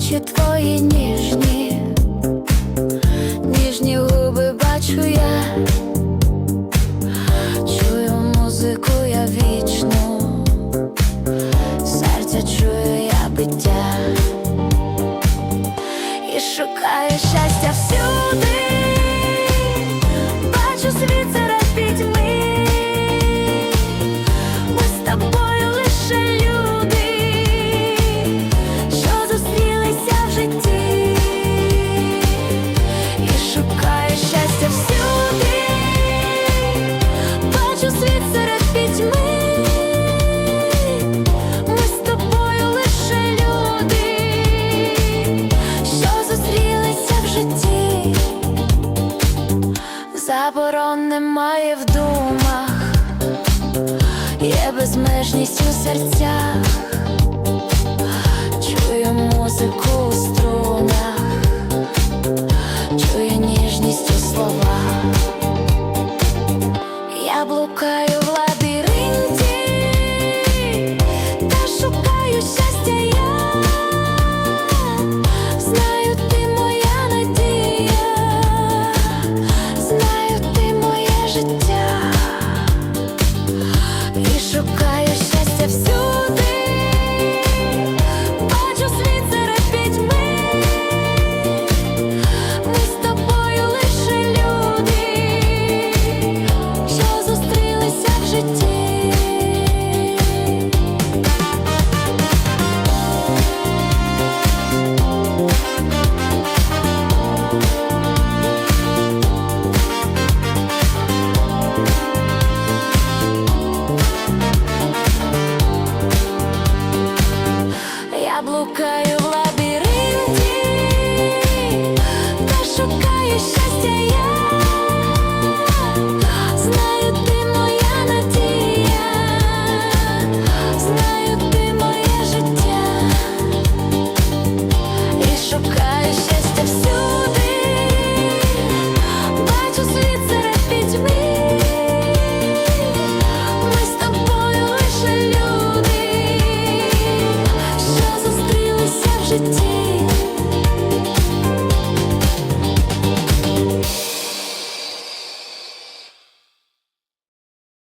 твої ніжні, ніжні губи бачу я, чую музику я вічну, серця чую я биття. І шукаю щастя всюди, немає в думах. Є безмежність у серцях, чую музику у струнах, чую ніжність у словах, я блукаю fire блукаю в лабіринті, та шукаю щастя я.